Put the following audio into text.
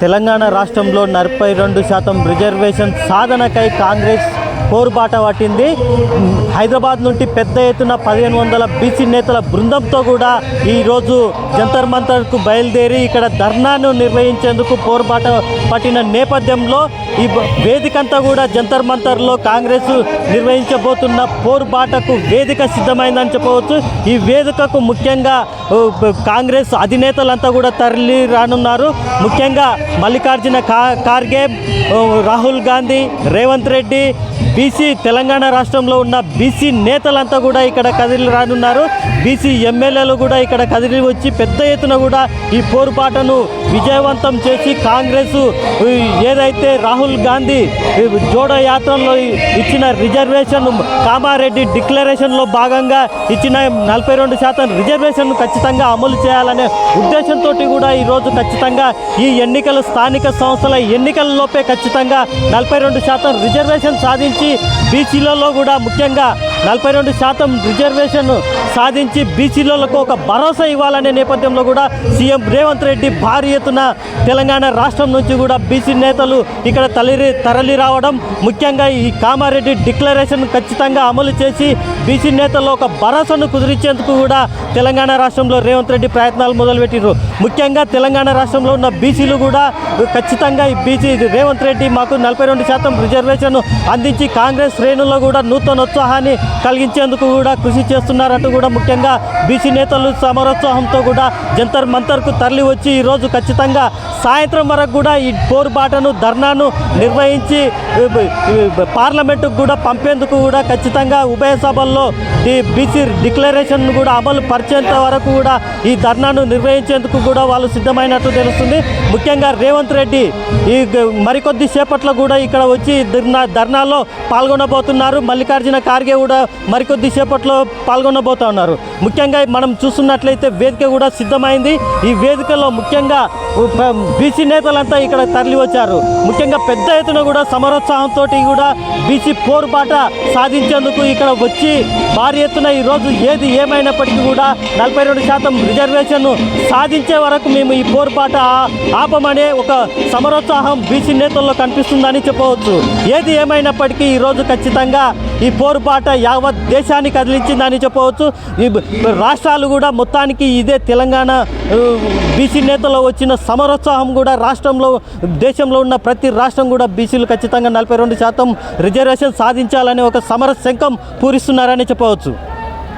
తెలంగాణ రాష్ట్రంలో నలభై రెండు శాతం రిజర్వేషన్ సాధనకై కాంగ్రెస్ పోరుబాట పట్టింది. హైదరాబాద్ నుండి పెద్ద ఎత్తున పదిహేను వందల బీసీ నేతల బృందంతో కూడా ఈరోజు జంతర్ మంతర్కు బయలుదేరి ఇక్కడ ధర్నాను నిర్వహించేందుకు పోరుబాట పట్టిన నేపథ్యంలో ఈ వేదికంతా కూడా జంతర్ మంతర్లో కాంగ్రెస్ నిర్వహించబోతున్న పోరుబాటకు వేదిక సిద్ధమైందని చెప్పవచ్చు. ఈ వేదికకు ముఖ్యంగా కాంగ్రెస్ అధినేతలంతా కూడా తరలి రానున్నారు. ముఖ్యంగా మల్లికార్జున కా ఖార్గే రాహుల్ గాంధీ రేవంత్ రెడ్డి బీసీ తెలంగాణ రాష్ట్రంలో ఉన్న బీసీ నేతలంతా కూడా ఇక్కడ కదిలి రానున్నారు. బీసీ ఎమ్మెల్యేలు కూడా ఇక్కడ కదిలి వచ్చి పెద్ద ఎత్తున కూడా ఈ పోరుపాటను విజయవంతం చేసి కాంగ్రెస్ ఏదైతే రాహుల్ రాహుల్ గాంధీ జోడో యాత్రలో ఇచ్చిన రిజర్వేషన్ కామారెడ్డి డిక్లరేషన్లో భాగంగా ఇచ్చిన నలభై రెండు శాతం రిజర్వేషన్ ఖచ్చితంగా అమలు చేయాలనే ఉద్దేశంతో కూడా ఈరోజు ఖచ్చితంగా ఈ ఎన్నికలు స్థానిక సంస్థల ఎన్నికలలోపే ఖచ్చితంగా నలభై రెండు శాతం రిజర్వేషన్ సాధించి బీసీలలో కూడా ముఖ్యంగా నలభై రెండు శాతం రిజర్వేషన్ సాధించి బీసీలకు ఒక భరోసా ఇవ్వాలనే నేపథ్యంలో కూడా సీఎం రేవంత్ రెడ్డి భారీ ఎత్తున తెలంగాణ రాష్ట్రం నుంచి కూడా బీసీ నేతలు ఇక్కడ తరలి తరలి రావడం ముఖ్యంగా ఈ కామారెడ్డి డిక్లరేషన్ ఖచ్చితంగా అమలు చేసి బీసీ నేతల్లో ఒక భరోసాను కుదిరించేందుకు కూడా తెలంగాణ రాష్ట్రంలో రేవంత్ రెడ్డి ప్రయత్నాలు మొదలుపెట్టారు ముఖ్యంగా తెలంగాణ రాష్ట్రంలో ఉన్న బీసీలు కూడా ఖచ్చితంగా ఈ బీసీ రేవంత్ రెడ్డి మాకు నలభై రెండు శాతం రిజర్వేషన్ అందించి కాంగ్రెస్ శ్రేణుల్లో కూడా నూతన ఉత్సాహాన్ని కలిగించేందుకు కూడా కృషి చేస్తున్నారంటూ కూడా ముఖ్యంగా బీసీ నేతలు సమరోత్సాహంతో కూడా జంతర్ మంతర్కు తరలి వచ్చి ఈరోజు ఖచ్చితంగా సాయంత్రం వరకు కూడా ఈ పోరుబాటను ధర్నాను నిర్వహించి పార్లమెంటుకు కూడా పంపేందుకు కూడా ఖచ్చితంగా ఉభయ సభల్లో ఈ బీసీ డిక్లరేషన్ కూడా అమలు పరిచేంత వరకు కూడా ఈ ధర్నాను నిర్వహించేందుకు కూడా వాళ్ళు సిద్ధమైనట్టు తెలుస్తుంది. ముఖ్యంగా రేవంత్ రెడ్డి ఈ మరికొద్ది సేపట్లో కూడా ఇక్కడ వచ్చి ధర్నా ధర్నాలో పాల్గొనబోతున్నారు. మల్లికార్జున ఖార్గే కూడా మరికొద్ది సేపట్లో పాల్గొనబోతా ఉన్నారు. ముఖ్యంగా మనం చూస్తున్నట్లయితే వేదిక కూడా సిద్ధమైంది. ఈ వేదికలో ముఖ్యంగా బీసీ నేతలంతా ఇక్కడ తరలి వచ్చారు ముఖ్యంగా పెద్ద ఎత్తున కూడా సమరోత్సాహంతో కూడా బీసీ పోరుబాట సాధించేందుకు ఇక్కడ వచ్చి భారీ ఎత్తున ఈరోజు ఏది ఏమైనప్పటికీ కూడా నలభై రెండు శాతం రిజర్వేషన్ సాధించే వరకు మేము ఈ పోరుపాట ఆపమనే ఒక సమరోత్సాహం బీసీ నేతల్లో కనిపిస్తుందని చెప్పవచ్చు. ఏది ఏమైనప్పటికీ ఈరోజు ఖచ్చితంగా ఈ పోరుపాట యావత్ దేశాన్ని కదిలించిందని చెప్పవచ్చు. రాష్ట్రాలు కూడా మొత్తానికి ఇదే తెలంగాణ బీసీ నేతలో వచ్చిన సమరోత్సాహం కూడా రాష్ట్రంలో దేశంలో ఉన్న ప్రతి రాష్ట్రం కూడా బీసీలు ఖచ్చితంగా నలభై రెండు శాతం రిజర్వేషన్ సాధించాలని ఒక సమర శంఖం పూరిస్తున్నారని చెప్పవచ్చు.